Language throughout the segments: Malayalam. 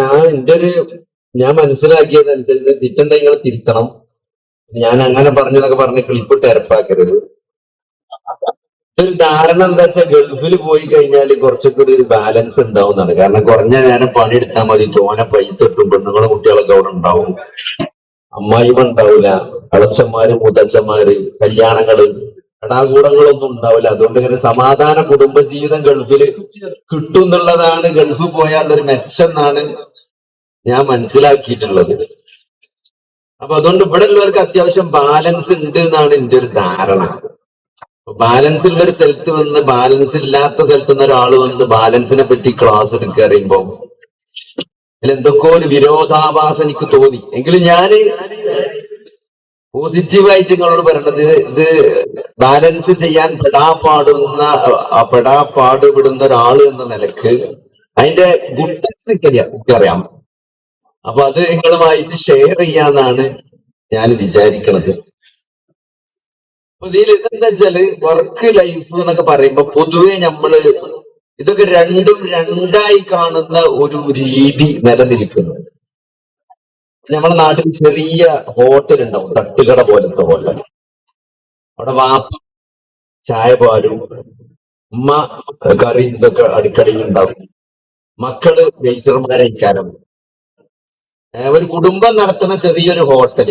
ഞാൻ എന്റെ ഒരു ഞാൻ മനസ്സിലാക്കിയതനുസരിച്ച് തെറ്റുണ്ടെങ്കിൽ നിങ്ങൾ തിരുത്തണം? ഞാൻ അങ്ങനെ പറഞ്ഞതൊക്കെ പറഞ്ഞ് ക്ലിപ്പ് ടെരപ്പാക്കരുത് ഒരു ധാരണ എന്താ വെച്ചാൽ ഗൾഫിൽ പോയി കഴിഞ്ഞാൽ കുറച്ചൊക്കെ ഒരു ബാലൻസ് ഉണ്ടാവുന്നതാണ്. കാരണം കുറഞ്ഞ നേരം പണിയെടുത്താൽ മതി. തോനെ പൈസ കിട്ടും. പെണ്ണുങ്ങളും കുട്ടികളൊക്കെ അവിടെ ഉണ്ടാവും. അമ്മായിമ ഉണ്ടാവില്ല അളച്ചന്മാര് മൂത്തച്ഛന്മാര് കല്യാണങ്ങൾ. എടാകൂടങ്ങളൊന്നും ഉണ്ടാവില്ല. അതുകൊണ്ട് ഇങ്ങനെ സമാധാന കുടുംബജീവിതം ഗൾഫിൽ കിട്ടും എന്നുള്ളതാണ് ഗൾഫ് പോയാൽ ഒരു മെച്ചം എന്നാണ് ഞാൻ മനസ്സിലാക്കിയിട്ടുള്ളത്. അപ്പൊ അതുകൊണ്ട് ഇവിടെ ഉള്ളവർക്ക് അത്യാവശ്യം ബാലൻസ് ഉണ്ട് എന്നാണ് എന്റെ ഒരു ധാരണ. ബാലൻസ് ഉള്ള ഒരു സ്ഥലത്ത് വന്ന് ബാലൻസ് ഇല്ലാത്ത സ്ഥലത്ത് നിന്ന് ഒരാൾ വന്ന് ബാലൻസിനെ പറ്റി ക്ലാസ് എടുക്കുക അറിയുമ്പോ അതിൽ എന്തൊക്കെയോ ഒരു വിരോധാഭാസം എനിക്ക് തോന്നി. എങ്കിലും ഞാൻ പോസിറ്റീവായിട്ട് നിങ്ങളോട് പറയേണ്ടത് ഇത് ബാലൻസ് ചെയ്യാൻ പെടാപ്പാടുന്ന പെടാ പെടാപ്പാടുപെടുന്ന ഒരാൾ എന്ന നിലയ്ക്ക് അതിന്റെ ഗുഡ്നസ് എനിക്കറിയാം അപ്പൊ അത് നിങ്ങളുമായിട്ട് ഷെയർ ചെയ്യാന്നാണ് ഞാൻ വിചാരിക്കുന്നത് ഇതിൽ ഇതെന്താ വെച്ചാൽ വർക്ക് ലൈഫ് എന്നൊക്കെ പറയുമ്പോ പൊതുവെ നമ്മൾ ഇതൊക്കെ രണ്ടും രണ്ടായി കാണുന്ന ഒരു രീതി നിലനിൽക്കുന്നു. നമ്മുടെ നാട്ടിൽ ചെറിയ ഹോട്ടൽ ഉണ്ടാവും. തട്ടുകട പോലത്തെ ഹോട്ടൽ അവിടെ വാപ്പ ചായ പാരും ഉമ്മ കറി ഇതൊക്കെ അടിക്കടി ഉണ്ടാവും. മക്കൾ വെയിറ്റർമാരായിക്കാരം ഏഹ് ഒരു കുടുംബം നടത്തുന്ന ചെറിയൊരു ഹോട്ടൽ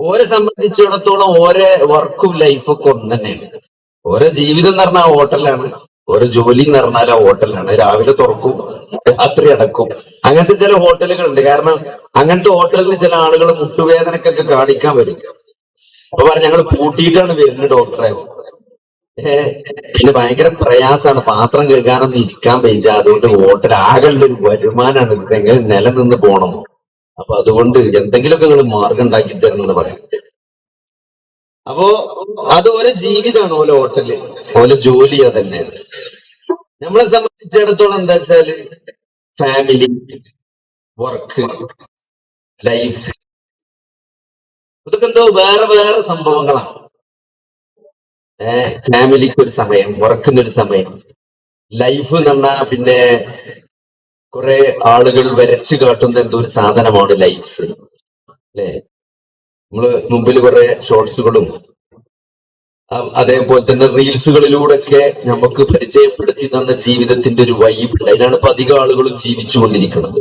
ഓരെ സംബന്ധിച്ചിടത്തോളം ഓരോ വർക്കും ലൈഫൊക്കെ ഒന്ന് തന്നെയാണ് ഓരോ ജീവിതം എന്ന് പറഞ്ഞാൽ ഹോട്ടലാണ് ഓരോ ജോലി എന്ന് പറഞ്ഞാൽ ആ ഹോട്ടലാണ് രാവിലെ തുറക്കും രാത്രി അടക്കും. അങ്ങനത്തെ ചില ഹോട്ടലുകളുണ്ട്. കാരണം അങ്ങനത്തെ ഹോട്ടലിന് ചില ആളുകൾ മുട്ടുവേദനക്കൊക്കെ കാണിക്കാൻ വരും. അപ്പൊ പറഞ്ഞു ഞങ്ങൾ പൂട്ടിയിട്ടാണ് വരുന്നത് ഡോക്ടറെ. പിന്നെ ഭയങ്കര പ്രയാസമാണ് പാത്രം കേൾക്കാനൊന്നും ഇരിക്കാൻ വെച്ച അതുകൊണ്ട് ഹോട്ടൽ ആകെയുള്ള ഒരു വരുമാനമാണ് ഇത്. നിലനിന്ന് പോണം? അപ്പൊ അതുകൊണ്ട് എന്തെങ്കിലുമൊക്കെ നിങ്ങൾ മാർഗം ഉണ്ടാക്കി തരണം എന്ന് പറയാം. അപ്പോ അത് ഓരോ ജീവിതമാണ് ഓരോ ഹോട്ടൽ. ഓരോ ജോലി അതന്നെ നമ്മളെ സംബന്ധിച്ചിടത്തോളം എന്താ വെച്ചാൽ ഫാമിലി വർക്ക് ലൈഫ് ഇതൊക്കെ എന്തോ വേറെ വേറെ സംഭവങ്ങളാണ്. ഏഹ് ഫാമിലിക്ക് ഒരു സമയം വർക്കിന് ഒരു സമയം. ലൈഫ് എന്ന് പിന്നെ കുറെ ആളുകൾ വരച്ചു കാട്ടുന്ന എന്തോ ഒരു സാധനമാണ് ലൈഫ് അല്ലേ? നമ്മൾ മുമ്പിൽ കുറെ ഷോർട്സുകളും അതേപോലെ തന്നെ റീൽസുകളിലൂടെയൊക്കെ നമുക്ക് പരിചയപ്പെടുത്തി തന്ന ജീവിതത്തിന്റെ ഒരു വൈബ്. അതിനാണ് ഇപ്പൊ അധികം ആളുകളും ജീവിച്ചുകൊണ്ടിരിക്കുന്നത്.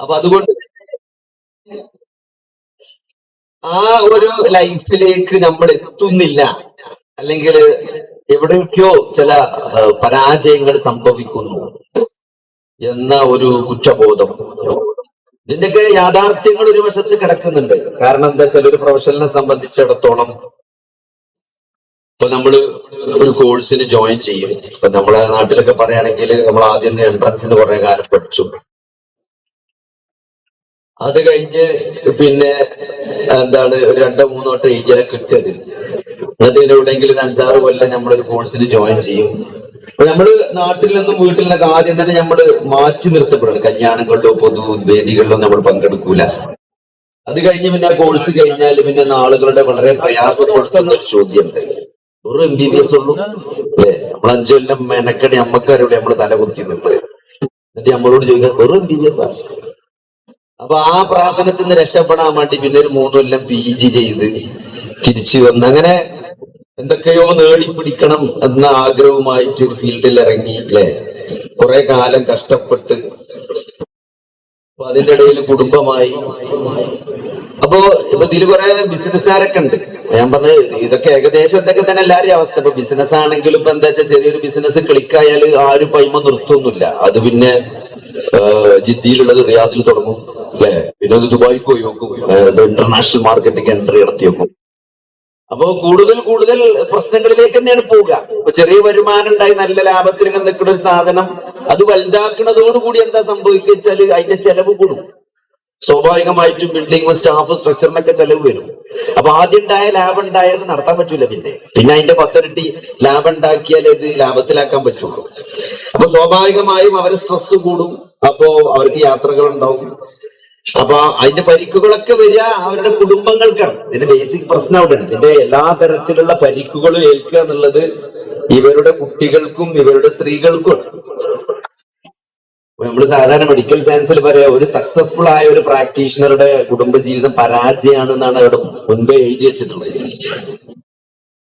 അപ്പൊ അതുകൊണ്ട് ആ ഒരു ലൈഫിലേക്ക് നമ്മൾ എത്തുന്നില്ല. അല്ലെങ്കിൽ എവിടെയൊക്കെയോ ചില പരാജയങ്ങൾ സംഭവിക്കുന്നു എന്ന ഒരു കുറ്റബോധം. ഇതിന്റെയൊക്കെ യാഥാർത്ഥ്യങ്ങൾ ഒരു വശത്ത് കിടക്കുന്നുണ്ട്. കാരണം എന്താ വെച്ചാൽ ഒരു പ്രൊഫഷണലിനെ സംബന്ധിച്ചിടത്തോളം ഇപ്പൊ നമ്മൾ ഒരു കോഴ്സിന് ജോയിൻ ചെയ്യും. ഇപ്പൊ നമ്മളെ നാട്ടിലൊക്കെ പറയുകയാണെങ്കിൽ നമ്മൾ ആദ്യം എൻട്രൻസിന് കുറെ കാലം പഠിച്ചു. അത് കഴിഞ്ഞ് പിന്നെ എന്താണ് ഒരു രണ്ടോ മൂന്നോ വട്ടം എഴുതിയാൽ കിട്ടിയത്. എന്നിട്ട് എവിടെയെങ്കിലും ഒരു അഞ്ചാറ് കൊല്ലം നമ്മളൊരു കോഴ്സിന് ജോയിൻ ചെയ്യും. നമ്മൾ നാട്ടിൽ നിന്നും വീട്ടിൽ നിന്നൊക്കെ ആദ്യം തന്നെ നമ്മൾ മാറ്റി നിർത്തപ്പെടും കല്യാണങ്ങളിലോ പൊതു വേദികളിലോ നമ്മൾ പങ്കെടുക്കൂല. അത് കഴിഞ്ഞ് പിന്നെ കോഴ്സ് കഴിഞ്ഞാൽ പിന്നെ ആളുകളുടെ വളരെ പ്രയാസപ്പെടുത്തുന്ന ഒരു ചോദ്യം. ഒരു എം ബി ബി എസ് ഉള്ളൂ. അല്ലേ? നമ്മൾ അഞ്ചു കൊല്ലം അമ്മക്കാരോട് നമ്മൾ തല കുത്തി നിന്ന് എന്നിട്ട് നമ്മളോട് ചോദിക്കാൻ വെറും എം ബി ബി എസ് ആണ് അപ്പൊ ആ പ്രാസനത്തിൽ നിന്ന് രക്ഷപ്പെടാൻ വേണ്ടി പിന്നെ ഒരു മൂന്ന് കൊല്ലം പി ജി ചെയ്ത് തിരിച്ചു വന്ന് അങ്ങനെ എന്തൊക്കെയോ നേടിപ്പിടിക്കണം എന്ന ആഗ്രഹവുമായിട്ട് ഒരു ഫീൽഡിൽ ഇറങ്ങി അല്ലെ? കുറെ കാലം കഷ്ടപ്പെട്ട് അപ്പൊ അതിന്റെ ഇടയിൽ കുടുംബമായി. അപ്പോ ഇപ്പൊ ഇതിൽ കുറെ ബിസിനസ്സുകാരൊക്കെ ഉണ്ട്. ഞാൻ പറഞ്ഞ ഇതൊക്കെ ഏകദേശം എന്തൊക്കെ തന്നെ എല്ലാവരും അവസ്ഥ. ഇപ്പൊ ബിസിനസ് ആണെങ്കിലും ഇപ്പൊ എന്താ വെച്ചാൽ ചെറിയൊരു ബിസിനസ് ക്ലിക്കായാൽ ആരും പൈമ നിർത്തുന്നില്ല അത് പിന്നെ ജിദ്ദിയിലുള്ളത് റിയാദിൽ തുടങ്ങും അല്ലെ? പിന്നെ അത് ദുബായിക്ക് പോയി നോക്കും. ഇന്റർനാഷണൽ മാർക്കറ്റിലേക്ക് എൻട്രി നടത്തി വെക്കും അപ്പോ കൂടുതൽ കൂടുതൽ പ്രശ്നങ്ങളിലേക്ക് തന്നെയാണ് പോവുക. ഇപ്പൊ ചെറിയ വരുമാനം ഉണ്ടായി നല്ല ലാഭത്തിൽ നിൽക്കുന്ന ഒരു സാധനം അത് വലുതാക്കുന്നതോടുകൂടി എന്താ സംഭവിക്കുക അതിന്റെ ചെലവ് കൂടും. സ്വാഭാവികമായിട്ടും ബിൽഡിംഗ് സ്റ്റാഫ് സ്ട്രക്ചറിനൊക്കെ ചെലവ് വരും. അപ്പൊ ആദ്യം ഉണ്ടായ ലാഭം ഉണ്ടായത് നടത്താൻ പറ്റൂല പിന്നെ. പിന്നെ അതിന്റെ പത്തിരട്ടി ലാഭം ഉണ്ടാക്കിയാൽ ഇത് ലാഭത്തിലാക്കാൻ പറ്റുള്ളൂ. അപ്പൊ സ്വാഭാവികമായും അവരെ സ്ട്രെസ് കൂടും. അപ്പോ അവർക്ക് യാത്രകൾ ഉണ്ടാവും അപ്പൊ അതിന്റെ പരിക്കുകളൊക്കെ വരിക അവരുടെ കുടുംബങ്ങൾക്കാണ്. ഇതിന്റെ ബേസിക് പ്രശ്നം അവിടെയാണ്. ഇതിന്റെ എല്ലാ തരത്തിലുള്ള പരിക്കുകളും ഏൽക്കുക എന്നുള്ളത് ഇവരുടെ കുട്ടികൾക്കും ഇവരുടെ സ്ത്രീകൾക്കും നമ്മൾ സാധാരണ മെഡിക്കൽ സയൻസിൽ പറയാ ഒരു സക്സസ്ഫുൾ ആയ ഒരു പ്രാക്ടീഷണറുടെ കുടുംബ കുടുംബജീവിതം പരാജയമാണെന്നാണ് അവിടെ മുൻപേ എഴുതി വെച്ചിട്ടുള്ളത്.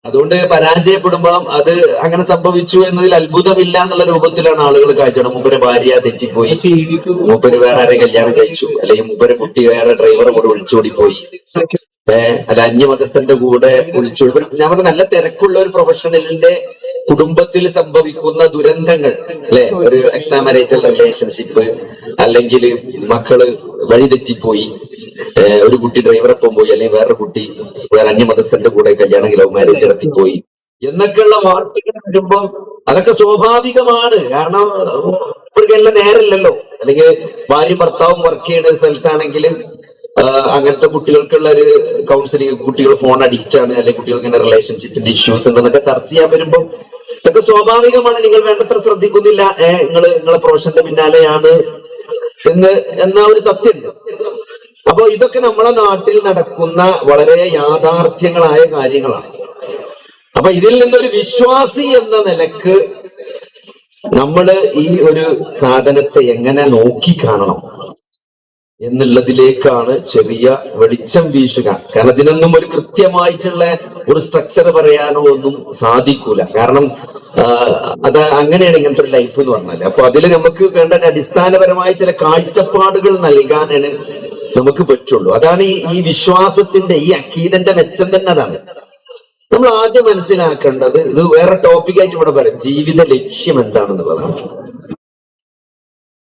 അതുകൊണ്ട് പരാജയപ്പെടുമ്പോൾ അത് അങ്ങനെ സംഭവിച്ചു എന്നതിൽ അത്ഭുതമില്ല എന്നുള്ള രൂപത്തിലാണ് ആളുകൾ കാഴ്ചയുടെ മൂപ്പര് ഭാര്യ തെറ്റിപ്പോയി. മൂപ്പര് വേറെ ആരെ കല്യാണം കഴിച്ചു. അല്ലെങ്കിൽ മൂപ്പര് കുട്ടി വേറെ ഡ്രൈവറെ കൂടെ ഒളിച്ചോടി പോയി ഏഹ് അല്ല അന്യമതസ്ഥന്റെ കൂടെ ഒളിച്ചോടി. ഞാൻ പറഞ്ഞ നല്ല തിരക്കുള്ള ഒരു പ്രൊഫഷണലിന്റെ കുടുംബത്തിൽ സംഭവിക്കുന്ന ദുരന്തങ്ങൾ അല്ലെ? ഒരു എക്സ്ട്രാ മാരേജൽ റിലേഷൻഷിപ്പ് അല്ലെങ്കിൽ മക്കൾ വഴിതെറ്റിപ്പോയി. ഒരു കുട്ടി ഡ്രൈവറൊപ്പം പോയി അല്ലെങ്കിൽ വേറൊരു കുട്ടി വേറെ അന്യമതസ്ഥന്റെ കൂടെ കല്യാണം ലവ് മാരേജ് നടത്തിപ്പോയി എന്നൊക്കെയുള്ള വാർത്തകൾ വരുമ്പോൾ അതൊക്കെ സ്വാഭാവികമാണ്. കാരണം ഇവർക്കെല്ലാം നേരല്ലോ അല്ലെങ്കിൽ ഭാര്യ ഭർത്താവും വർക്ക് ചെയ്യുന്ന സ്ഥലത്താണെങ്കിൽ അങ്ങനത്തെ കുട്ടികൾക്കുള്ള ഒരു കൗൺസിലിംഗ് കുട്ടികൾ ഫോൺ അഡിക്റ്റ് ആണ് അല്ലെങ്കിൽ കുട്ടികൾക്ക് ഇങ്ങനെ റിലേഷൻഷിപ്പിന്റെ ഇഷ്യൂസ് ഉണ്ട് എന്നൊക്കെ ചർച്ച ചെയ്യാൻ വരുമ്പോൾ ഇതൊക്കെ സ്വാഭാവികമാണ്. നിങ്ങൾ വേണ്ടത്ര ശ്രദ്ധിക്കുന്നില്ല. ഏഹ് നിങ്ങൾ നിങ്ങളെ പ്രൊഫഷന്റെ പിന്നാലെയാണ് എന്ന് എന്ന ഒരു സത്യമുണ്ട്. അപ്പൊ ഇതൊക്കെ നമ്മളെ നാട്ടിൽ നടക്കുന്ന വളരെ യാഥാർത്ഥ്യങ്ങളായ കാര്യങ്ങളാണ്. അപ്പൊ ഇതിൽ നിന്നൊരു വിശ്വാസി എന്ന നിലയ്ക്ക് നമ്മൾ ഈ ഒരു സാധനത്തെ എങ്ങനെ നോക്കി കാണണം എന്നുള്ളതിലേക്കാണ് ചെറിയ വെളിച്ചം വീശുക. കാരണം ഇതിനൊന്നും ഒരു കൃത്യമായിട്ടുള്ള ഒരു സ്ട്രക്ചർ പറയാനോ ഒന്നും സാധിക്കൂല. കാരണം അത് അങ്ങനെയാണ് ഇങ്ങനത്തെ ഒരു ലൈഫ് എന്ന് പറഞ്ഞാൽ അപ്പൊ അതിൽ നമുക്ക് വേണ്ട അടിസ്ഥാനപരമായ ചില കാഴ്ചപ്പാടുകൾ നൽകാനാണ് നമുക്ക് പറ്റുള്ളൂ. അതാണ് ഈ ഈ വിശ്വാസത്തിന്റെ ഈ അക്കീതന്റെ മെച്ചം തന്നെ അതാണ്. നമ്മൾ ആദ്യം മനസ്സിലാക്കേണ്ടത് ഇത് വേറെ ടോപ്പിക്കായിട്ട് ഇവിടെ പറയും. ജീവിത ലക്ഷ്യം എന്താണെന്നുള്ളതാണ്.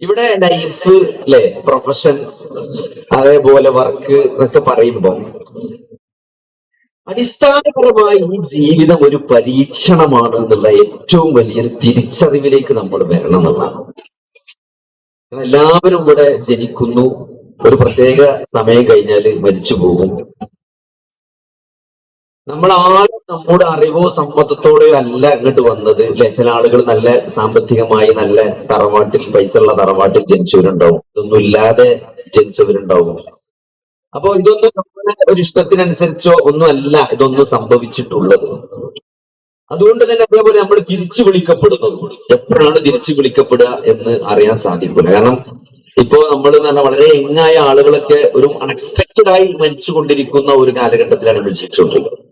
ഇവിടെ ലൈഫ് അല്ലെ പ്രൊഫഷൻ അതേപോലെ വർക്ക് എന്നൊക്കെ പറയുമ്പോൾ അടിസ്ഥാനപരമായി ഈ ജീവിതം ഒരു പരീക്ഷണമാണ് എന്നുള്ള ഏറ്റവും വലിയൊരു തിരിച്ചറിവിലേക്ക് നമ്മൾ വരണം എന്നുള്ളതാണ്. എല്ലാവരും ഇവിടെ ജനിക്കുന്നു. ഒരു പ്രത്യേക സമയം കഴിഞ്ഞാൽ മരിച്ചു പോകും. നമ്മൾ ആരും നമ്മുടെ അറിവോ സമ്മതത്തോടെയോ അല്ല അങ്ങോട്ട് വന്നത്. അല്ലെ ചില ആളുകൾ നല്ല സാമ്പത്തികമായി നല്ല തറവാട്ടിൽ പൈസ ഉള്ള തറവാട്ടിൽ ജനിച്ചവരുണ്ടാവും. ഇതൊന്നും ഇല്ലാതെ ജനിച്ചവരുണ്ടാവും. അപ്പോ ഇതൊന്നും നമ്മുടെ ഒരു ഇഷ്ടത്തിനനുസരിച്ചോ ഒന്നും അല്ല ഇതൊന്നും സംഭവിച്ചിട്ടുള്ളത്. അതുകൊണ്ട് തന്നെ അതേപോലെ നമ്മൾ തിരിച്ചു വിളിക്കപ്പെടുന്നത്. എപ്പോഴാണ് തിരിച്ചു വിളിക്കപ്പെടുക എന്ന് അറിയാൻ സാധിക്കില്ല. കാരണം ഇപ്പോ നമ്മൾ പറഞ്ഞാൽ വളരെ എങ്ങായ ആളുകളൊക്കെ ഒരു അൺഎക്സ്പെക്റ്റഡ് ആയി മരിച്ചുകൊണ്ടിരിക്കുന്ന ഒരു കാലഘട്ടത്തിലാണ് നമ്മൾ ജീവിച്ചുകൊണ്ടിരിക്കുന്നത്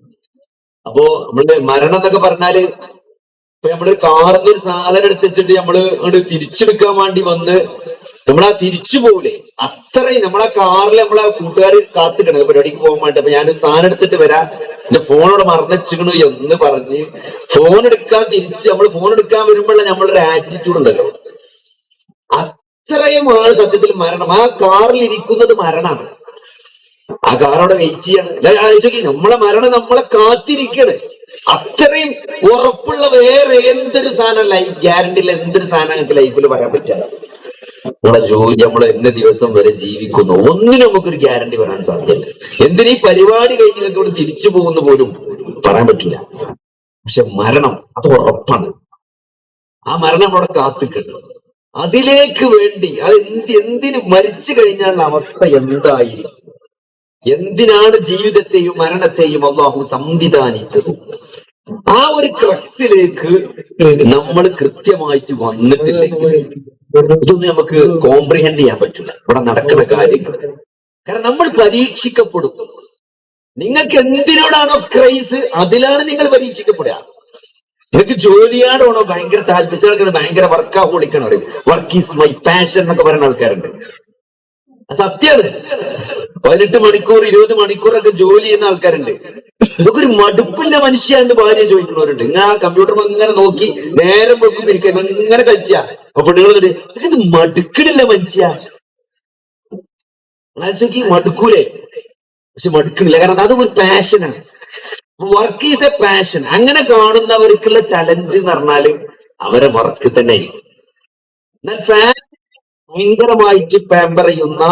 അപ്പോ നമ്മൾ മരണം എന്നൊക്കെ പറഞ്ഞാൽ ഇപ്പൊ നമ്മൾ കാറിന്ന് ഒരു സാധനം എടുത്തിട്ട് നമ്മൾ അങ്ങോട്ട് തിരിച്ചെടുക്കാൻ വേണ്ടി വന്ന് നമ്മളാ തിരിച്ചു പോകൂലേ അത്രയും നമ്മളെ കാറിൽ നമ്മളെ കൂട്ടുകാർ കാത്തിക്കണത് പരിപാടിക്ക് പോകാൻ വേണ്ടി. അപ്പൊ ഞാനൊരു സാധനം എടുത്തിട്ട് വരാം. എന്റെ ഫോണോട് മറന്നച്ചിക്കണു എന്ന് പറഞ്ഞ് ഫോൺ എടുക്കാൻ തിരിച്ച് നമ്മൾ ഫോൺ എടുക്കാൻ വരുമ്പോഴുള്ള നമ്മളൊരു ആറ്റിറ്റ്യൂഡ് ഉണ്ടല്ലോ. അത്രയുമാണ് സത്യത്തിൽ മരണം. ആ കാറിൽ ഇരിക്കുന്നത് മരണമാണ് ആ കാറവിടെ വെയിറ്റ് ചെയ്യാണ്. അല്ല നമ്മളെ മരണം നമ്മളെ കാത്തിരിക്കണ്. അത്രയും ഉറപ്പുള്ള വേറെ എന്തൊരു സാധനം ലൈഫ് ഗ്യാരണ്ടിയിൽ എന്തൊരു സാധനം നിങ്ങൾക്ക് ലൈഫിൽ പറയാൻ പറ്റില്ല നമ്മളെ ജോലി നമ്മൾ എന്ന ദിവസം വരെ ജീവിക്കുന്നു. ഒന്നിനും നമുക്കൊരു ഗ്യാരണ്ടി വരാൻ സാധ്യതയില്ല. എന്തിനീ പരിപാടി കഴിഞ്ഞ് നിങ്ങൾക്ക് ഇവിടെ തിരിച്ചു പോകുന്ന പോലും പറയാൻ പറ്റില്ല. പക്ഷെ മരണം അത് ഉറപ്പാണ്. ആ മരണം അവിടെ കാത്തിക്കുന്നു അതിലേക്ക് വേണ്ടി അത് എന്ത് എന്തിന് മരിച്ചു കഴിഞ്ഞാലുള്ള അവസ്ഥ എന്തായിരിക്കും? എന്തിനാണ് ജീവിതത്തെയും മരണത്തെയും അള്ളാഹു സംവിധാനിച്ചത്? ആ ഒരു ക്രക്സിലേക്ക് നമ്മൾ കൃത്യമായിട്ട് വന്നിട്ടില്ലെങ്കിൽ ഇതൊന്നും നമുക്ക് കോംപ്രിഹെൻഡ് ചെയ്യാൻ പറ്റില്ല. ഇവിടെ നടക്കുന്ന കാര്യങ്ങൾ. കാരണം നമ്മൾ പരീക്ഷിക്കപ്പെടും. നിങ്ങൾക്ക് എന്തിനോടാണോ ക്രൈസ് അതിലാണ് നിങ്ങൾ പരീക്ഷിക്കപ്പെടുക. നിങ്ങൾക്ക് ഓണോ ഭയങ്കര താല്പര്യം. ഭയങ്കര വർക്കാഹോളിക്കണം പറയും. വർക്ക് ഈസ് മൈ പാഷൻ എന്നൊക്കെ പറയുന്ന ആൾക്കാരുണ്ട്. സത്യാണ്. പതിനെട്ട് മണിക്കൂർ ഇരുപത് മണിക്കൂറൊക്കെ ജോലി ചെയ്യുന്ന ആൾക്കാരുണ്ട്. ഇതൊക്കെ ഒരു മടുപ്പില്ല മനുഷ്യ എന്ന് ഭാര്യ ചോദിക്കുന്നവരുണ്ട്. ഇങ്ങനെ ആ കമ്പ്യൂട്ടർ ഇങ്ങനെ നോക്കി നേരം വെക്കും ഇരിക്കും ഇങ്ങനെ കഴിച്ചാ അപ്പൊ ഇതൊക്കെ മടുക്കണില്ല മനുഷ്യ. മടുക്കൂലേ? പക്ഷെ മടുക്കണില്ല. കാരണം അത് ഒരു പാഷനാണ് വർക്ക് ഈസ് എ പാഷൻ അങ്ങനെ കാണുന്നവർക്കുള്ള ചലഞ്ച് എന്ന് പറഞ്ഞാൽ അവരെ വർക്ക് തന്നെ ഭയങ്കരമായിട്ട് പാമ്പർ ചെയ്യുന്ന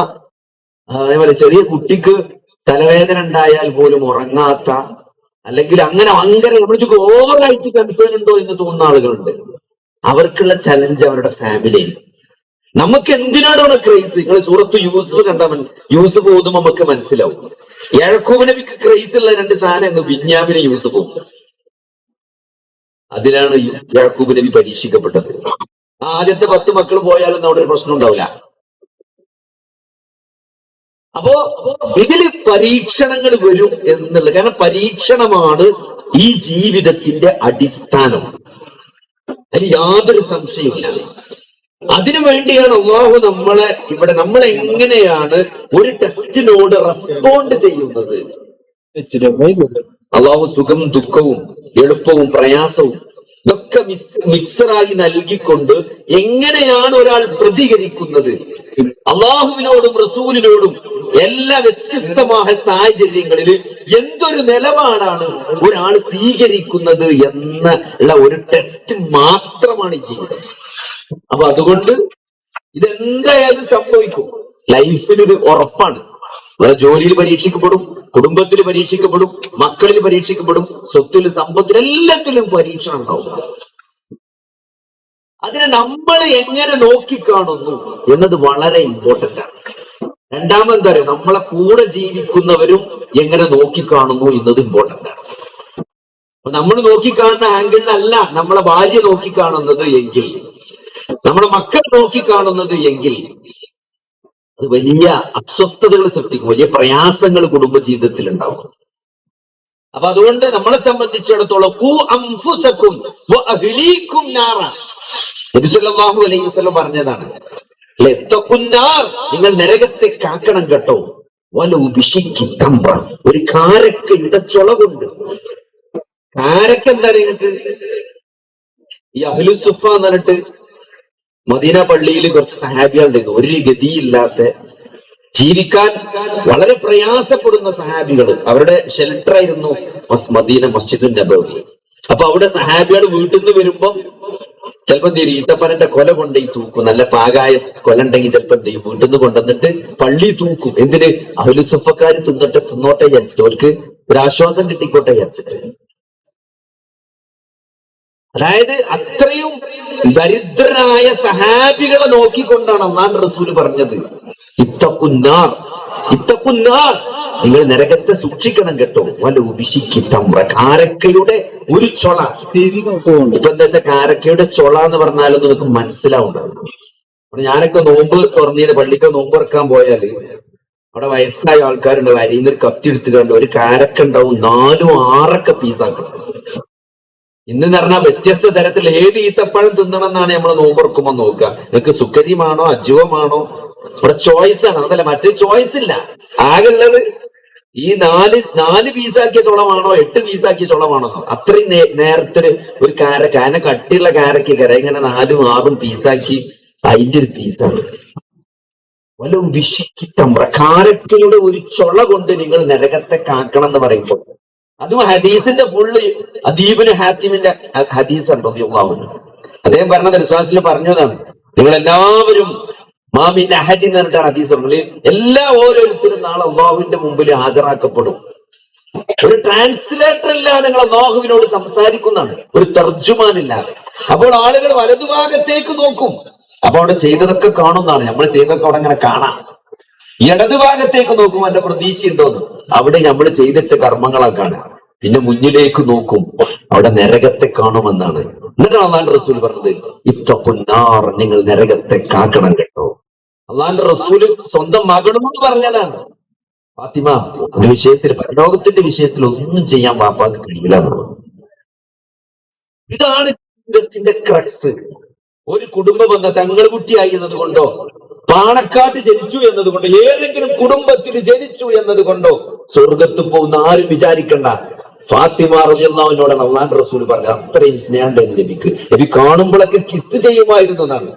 അതേപോലെ ചെറിയ കുട്ടിക്ക് തലവേദന ഉണ്ടായാൽ പോലും ഉറങ്ങാത്ത അല്ലെങ്കിൽ അങ്ങനെ ഭയങ്കര ഓവറായിട്ട് കൺസേൺ ഉണ്ടോ എന്ന് തോന്നുന്ന ആളുകളുണ്ട്. അവർക്കുള്ള ചലഞ്ച് അവരുടെ ഫാമിലിയിൽ നമുക്ക് എന്തിനാണ് ക്രൈസ് നിങ്ങൾ സൂറത്ത് യൂസഫ് കണ്ടാൽ യൂസഫ് ഓതും നമുക്ക് മനസ്സിലാവും. യാഴക്കൂബ് നബിക്ക് ക്രൈസ് ഉള്ള രണ്ട് സാധനം ബിന്യാമിന് യൂസഫും അതിലാണ് യാക്കൂബ് നബി പരീക്ഷിക്കപ്പെട്ടത്. ആദ്യത്തെ പത്ത് മക്കൾ പോയാലൊന്നും അവിടെ ഒരു പ്രശ്നം ഉണ്ടാവില്ല. അപ്പോ ഇതിൽ പരീക്ഷണങ്ങൾ വരും എന്നുള്ളത് കാരണം പരീക്ഷണമാണ് ഈ ജീവിതത്തിന്റെ അടിസ്ഥാനം. അതിന് യാതൊരു സംശയമില്ല അതിനു വേണ്ടിയാണ് അള്ളാഹു നമ്മളെ ഇവിടെ നമ്മൾ എങ്ങനെയാണ് ഒരു ടെസ്റ്റിനോട് റെസ്പോണ്ട് ചെയ്യുന്നത്. അള്ളാഹു സുഖം ദുഃഖവും എളുപ്പവും പ്രയാസവും ഇതൊക്കെ മിക്സ് മിക്സറായി നൽകിക്കൊണ്ട് എങ്ങനെയാണ് ഒരാൾ പ്രതികരിക്കുന്നത്? അള്ളാഹുവിനോടും റസൂലിനോടും എല്ലാ വ്യത്യസ്തമായ സാഹചര്യങ്ങളിൽ എന്തൊരു നിലപാടാണ് ഒരാൾ സ്വീകരിക്കുന്നത് എന്നുള്ള ഒരു ടെസ്റ്റ് മാത്രമാണ് ജീവിതം അപ്പൊ അതുകൊണ്ട് ഇതെന്തായാലും സംഭവിക്കും. ലൈഫിൽ ഇത് ഉറപ്പാണ്. നമ്മുടെ ജോലിയിൽ പരീക്ഷിക്കപ്പെടും കുടുംബത്തിൽ പരീക്ഷിക്കപ്പെടും മക്കളിൽ പരീക്ഷിക്കപ്പെടും സ്വത്തിൽ സമ്പത്തിൽ എല്ലാത്തിലും പരീക്ഷ ഉണ്ടാവും. അതിനെ നമ്മൾ എങ്ങനെ നോക്കിക്കാണുന്നു എന്നത് വളരെ ഇമ്പോർട്ടന്റ് ആണ്. രണ്ടാമത് നമ്മളെ കൂടെ ജീവിക്കുന്നവരും എങ്ങനെ നോക്കിക്കാണുന്നു എന്നത് ഇമ്പോർട്ടന്റ് ആണ്. നമ്മൾ നോക്കിക്കാണുന്ന ആംഗിളിലല്ല നമ്മളെ ഭാര്യ നോക്കിക്കാണുന്നത് എങ്കിൽ നമ്മുടെ മക്കൾ നോക്കിക്കാണുന്നത് എങ്കിൽ അത് വലിയ അസ്വസ്ഥതകൾ സൃഷ്ടിക്കും വലിയ പ്രയാസങ്ങൾ കുടുംബ ജീവിതത്തിൽ ഉണ്ടാവും. അപ്പൊ അതുകൊണ്ട് നമ്മളെ സംബന്ധിച്ചിടത്തോളം അലൈഹി പറഞ്ഞതാണ് നിങ്ങൾ നരകത്തെ കാക്കണം കേട്ടോ. വല ഉബിഷിക്ക് തമ്പ ഒരു കാരക്കയുടെ ചുള കൊണ്ട്. കാരക്ക എന്താ നിങ്ങൾക്ക്? ഈ അഹ്ലു സുഫ എന്ന് പറഞ്ഞിട്ട് മദീന പള്ളിയിൽ കുറച്ച് സഹാബികളുണ്ടായിരുന്നു. ഒരു ഗതിയില്ലാത്ത ജീവിക്കാൻ വളരെ പ്രയാസപ്പെടുന്ന സഹാബികൾ. അവരുടെ ഷെൽട്ടർ ആയിരുന്നു മദീന മസ്ജിദ് നബവി. അപ്പൊ അവിടെ സഹാബികൾ വീട്ടിൽ നിന്ന് വരുമ്പോ ചിലപ്പോ എന്ത് ഈത്തപ്പനന്റെ കൊല കൊണ്ടേ തൂക്കും. നല്ല പാകായ കൊല ഉണ്ടെങ്കിൽ ചിലപ്പോ എന്ത് ചെയ്യും? വീട്ടിൽ നിന്ന് കൊണ്ടുവന്നിട്ട് പള്ളി തൂക്കും. എന്തിന്? അഹുലുസഫക്കാർ തിന്നിട്ട് തിന്നോട്ടെ വിചാരിച്ചിട്ട് അവർക്ക് ഒരു ആശ്വാസം കിട്ടിക്കോട്ടെ വിചാരിച്ചിട്ട്. അതായത് അത്രയും ദരിദ്രരായ സഹാബികളെ നോക്കിക്കൊണ്ടാണ് ഒന്നാം റസൂൽ പറഞ്ഞത്. ഇത്തക്കുന്നാർ ഇത്തക്കുന്നാർ. നിങ്ങൾ നരകത്തെ സൂക്ഷിക്കണം കേട്ടോ. വല്ല ഉപിശിക്ക് തമ്ര. കാരക്കയുടെ ഒരു ചൊള. ഇപ്പൊ എന്താ വെച്ചാൽ കാരക്കയുടെ ചൊള എന്ന് പറഞ്ഞാലും നിങ്ങൾക്ക് മനസ്സിലാവുണ്ടാവും ഞാനൊക്കെ നോമ്പ് തുറന്നിയത് പള്ളിക്ക് നോമ്പ് ഇറക്കാൻ പോയാൽ അവിടെ വയസ്സായ ആൾക്കാരുണ്ട്. വരിയിൽ ഒരു കത്തി എടുത്തിട്ടുണ്ട് ഒരു കാരക്ക ഉണ്ടാവും. നാലും ആറൊക്കെ പീസാക്കണം ഇന്ന് പറഞ്ഞാൽ വ്യത്യസ്ത തരത്തിൽ ഏത് ഈത്തപ്പഴം തിന്നണം എന്നാണ് നമ്മൾ നോമ്പുറക്കുമ്പോൾ നോക്കുക. നിങ്ങൾക്ക് സുക്കരിമാണോ അജുവമാണോ? ഇവിടെ ചോയ്സ് ആണ്. അതല്ല മറ്റേ ചോയ്സ് ഇല്ല. ആകെ ഉള്ളത് ഈ നാല് നാല് പീസാക്കിയ ചുളമാണോ എട്ട് പീസാക്കിയ ചുളമാണോ? അത്രയും നേരത്തെ ഒരു- കാര കാന കട്ടിയുള്ള കാരക്ക് കര. ഇങ്ങനെ നാലും ആറും പീസാക്കി അതിന്റെ ഒരു പീസാണ്. വല്ല വിഷിക്കിത്തമ്ര കാരക്കിലൂടെ ഒരു ചുള കൊണ്ട് നിങ്ങൾ നരകത്തെ കാക്കണം എന്ന് പറയുമ്പോൾ അതും ഹദീസിന്റെ ഫുള്ള് അദീബിന് ഹാത്തിമിന്റെ ഹദീസ് ഉണ്ടോ അദ്ദേഹം പറഞ്ഞത് വിശ്വാസിൽ പറഞ്ഞതാണ് നിങ്ങൾ എല്ലാവരും മാമിൻ അഹജി എന്ന് ഹദീസ് പറഞ്ഞത്. എല്ലാ ഓരോരുത്തരും നാളെ അള്ളാഹുവിന്റെ മുമ്പിൽ ഹാജരാക്കപ്പെടും. ഒരു ട്രാൻസ്ലേറ്റർ ഇല്ലാതെ നിങ്ങൾ അള്ളാഹുവിനോട് സംസാരിക്കുന്നതാണ്. ഒരു തർജുമാനില്ലാതെ അപ്പോൾ ആളുകൾ വലതുഭാഗത്തേക്ക് നോക്കും. അപ്പൊ അവിടെ ചെയ്തതൊക്കെ കാണുന്നതാണ് നമ്മൾ ചെയ്തതൊക്കെ അവിടെ അങ്ങനെ കാണാം. ഇടതുഭാഗത്തേക്ക് നോക്കും പ്രതീക്ഷ എന്തോന്ന്? അവിടെ നമ്മൾ ചെയ്തച്ച കർമ്മങ്ങളൊക്കെയാണ്. പിന്നെ മുന്നിലേക്ക് നോക്കും അവിടെ നരകത്തെ കാണുമെന്നാണ്. എന്നിട്ടാണ് അള്ളാൻ റസൂൽ പറഞ്ഞത് ഇത്തപ്പുന്നാർ നിങ്ങൾ നരകത്തെ കാക്കണം കേട്ടോ. അള്ളാന്റെ റസൂൽ സ്വന്തം മകളെന്ന് പറഞ്ഞതാണ്. ഫാത്തിമ ഒരു വിഷയത്തിൽ പരലോകത്തിന്റെ വിഷയത്തിൽ ഒന്നും ചെയ്യാൻ വാപ്പാക്ക് കഴിയില്ല എന്നുള്ളത് ഇതാണ് ജീവിതത്തിന്റെ ക്രക്സ് ഒരു കുടുംബ ബന്ധം തങ്ങൾ കുട്ടിയായി എന്നതുകൊണ്ടോ പാണക്കാട്ട് ജനിച്ചു എന്നതുകൊണ്ടോ ഏതെങ്കിലും കുടുംബത്തിൽ ജനിച്ചു എന്നതുകൊണ്ടോ സ്വർഗത്ത് പോകുന്ന ആരും വിചാരിക്കണ്ട. ഫാത്തിമ റളിയല്ലാഹുവിനോട് അള്ളാൻ റസൂൽ പറഞ്ഞു അത്രയും സ്നേഹമുണ്ട് നബിക്ക്. നബി കാണുമ്പോഴൊക്കെ കിസ് ചെയ്യുമായിരുന്നു എന്നാണ്.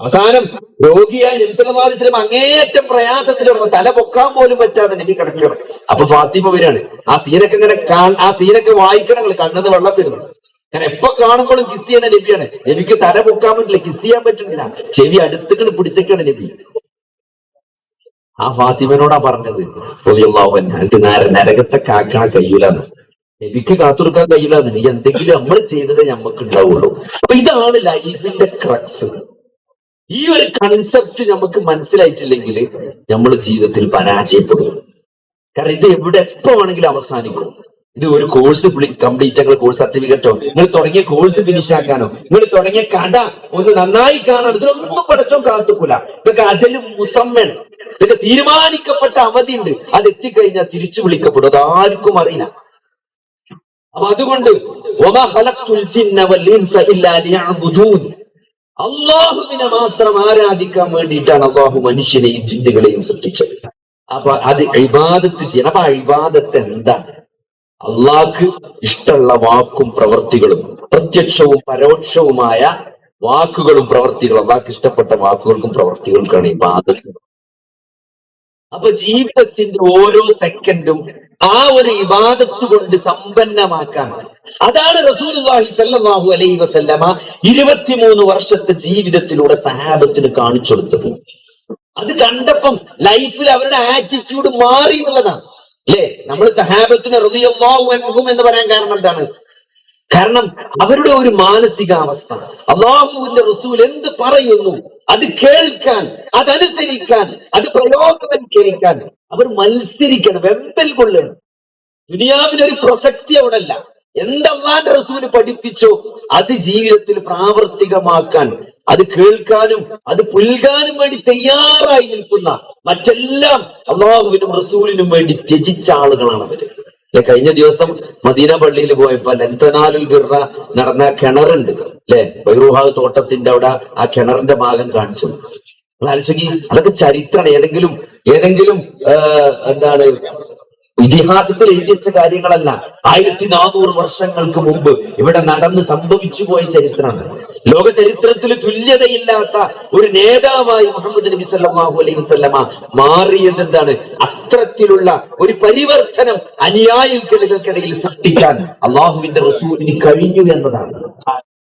അവസാനം രോഗിയായ നബിസ്വലം അങ്ങേയറ്റം പ്രയാസത്തിലാണ് തല പൊക്കാൻ പോലും പറ്റാതെ നബി കിടക്കുകയാണ്. അപ്പൊ ഫാത്തിമ വരികയാണ്. ആ സീനൊക്കെ ഇങ്ങനെ ആ സീനൊക്കെ വായിക്കണം കണ്ണെന്ന് വെള്ളം വരുന്നു കാരണം എപ്പോ കാണുമ്പോഴും കിസ് ചെയ്യണ നബിയാണ്. എനിക്ക് തല പൊക്കാൻ പറ്റില്ല കിസ് ചെയ്യാൻ പറ്റുന്നില്ല. ചെവി അടുത്തുകൊണ്ട് പിടിച്ചേക്കാണ് നബി. ആ ഫാത്തിമനോടാ പറഞ്ഞത് എനിക്ക് നര- നരകത്തെ കാക്കണ കഴിയൂലെന്ന് നബിക്ക് കാത്തുകൊടുക്കാൻ കഴിയില്ലെന്ന് നീ എന്തെങ്കിലും നമ്മൾ ചെയ്തതേ നമുക്ക് ഉണ്ടാവുള്ളൂ അപ്പൊ ഇതാണ് ലൈഫിന്റെ ക്രക്സ് ഈ ഒരു കൺസെപ്റ്റ് നമുക്ക് മനസ്സിലായിട്ടില്ലെങ്കിൽ നമ്മൾ ജീവിതത്തിൽ പരാജയപ്പെടും. കാരണം ഇത് എവിടെ എപ്പോ വേണമെങ്കിലും അവസാനിക്കും. ഇത് ഒരു കോഴ്സ് കംപ്ലീറ്റ് ഞങ്ങൾ കോഴ്സ് സർട്ടിഫിക്കറ്റോ നിങ്ങൾ തുടങ്ങിയ കോഴ്സ് ഫിനിഷ് ആക്കാനോ നിങ്ങൾ തുടങ്ങിയ കട ഒന്ന് നന്നായി കാണാൻ ഇതിനൊന്നും പഠിച്ചോ കാത്തുക്കൂല. ഇതൊക്കെ അജലും മുസമ്മൻ ഇതൊക്കെ തീരുമാനിക്കപ്പെട്ട അവധി ഉണ്ട് അത് എത്തിക്കഴിഞ്ഞാൽ തിരിച്ചു വിളിക്കപ്പെടും. അത് ആർക്കും അറിയില്ല. അപ്പൊ അതുകൊണ്ട് അള്ളാഹുവിനെ മാത്രം ആരാധിക്കാൻ വേണ്ടിയിട്ടാണ് അള്ളാഹു മനുഷ്യനെയും ചിന്തകളെയും സൃഷ്ടിച്ചത്. അപ്പൊ അത് ഇബാദത്ത് ചെയ്യണം. അപ്പൊ അഴിബാദത്ത് എന്താണ്? അള്ളാഹ്ക്ക് ഇഷ്ടമുള്ള വാക്കും പ്രവൃത്തികളും പ്രത്യക്ഷവും പരോക്ഷവുമായ വാക്കുകളും പ്രവൃത്തികളും അള്ളാഹ് ഇഷ്ടപ്പെട്ട വാക്കുകൾക്കും പ്രവൃത്തികൾക്കാണ് ഈ ഇബാദത്ത്. അപ്പൊ ജീവിതത്തിന്റെ ഓരോ സെക്കൻഡും ആ ഒരു ഇബാദത്ത് കൊണ്ട് സമ്പന്നമാക്കാൻ. അതാണ് റസൂലുള്ളാഹി സല്ലാഹു അലൈ വസല്ലമ ഇരുപത്തിമൂന്ന് വർഷത്തെ ജീവിതത്തിലൂടെ സഹാബത്തിന് കാണിച്ചു കൊടുത്തത്. അത് കണ്ടപ്പം ലൈഫിൽ അവരുടെ ആറ്റിറ്റ്യൂഡ് മാറി എന്നുള്ളതാണ്. അല്ലേ? നമ്മൾ സഹാബത്തിന് അൻഹും എന്ന് പറയാൻ കാരണം എന്താണ്? കാരണം അവരുടെ ഒരു മാനസികാവസ്ഥ. അള്ളാഹുവിന്റെ റസൂൽ എന്ത് പറയുന്നു? അത് കേൾക്കാൻ അതനുസരിക്കാൻ അത് പ്രയോഗവൽക്കരിക്കാൻ അവർ മത്സരിക്കണം വെമ്പൽ കൊള്ളണം. ദുനിയാവിനൊരു പ്രസക്തി അവിടെ അല്ല എന്തല്ലാന്റെ റസൂൽ പഠിപ്പിച്ചോ? അത് ജീവിതത്തിൽ പ്രാവർത്തികമാക്കാൻ അത് കേൾക്കാനും അത് പുൽകാനും വേണ്ടി തയ്യാറായി നിൽക്കുന്ന മറ്റെല്ലാം അള്ളാഹുവിനും റസൂലിനും വേണ്ടി ത്യജിച്ച ആളുകളാണ് അവർ. അല്ലെ കഴിഞ്ഞ ദിവസം മദീന പള്ളിയിൽ പോയപ്പോ ലന്തനാലുൽ ബിർറ നടന്ന കിണറുണ്ട് അല്ലെ ബൈറുഹാഗ് തോട്ടത്തിന്റെ അവിടെ ആ കിണറിന്റെ ഭാഗം കാണിച്ചു അതൊക്കെ ചരിത്രമാണ് ഏതെങ്കിലും ഏതെങ്കിലും എന്താണ് ഇതിഹാസത്തിൽ എഴുതി വെച്ച കാര്യങ്ങളല്ല. ആയിരത്തി നാനൂറ് വർഷങ്ങൾക്ക് മുമ്പ് ഇവിടെ നടന്ന് സംഭവിച്ചു പോയ ചരിത്രമാണ്. ലോക ചരിത്രത്തിൽ തുല്യതയില്ലാത്ത ഒരു നേതാവായി മുഹമ്മദ് നബി സല്ലാഹു അലൈഹി വസല്ലമ മാറിയത് എന്താണ് അത്തരത്തിലുള്ള ഒരു പരിവർത്തനം അനുയായികൾക്കിടയിൽ സൃഷ്ടിക്കാൻ അള്ളാഹുവിന്റെ റസൂലിന് കഴിഞ്ഞു എന്നതാണ്.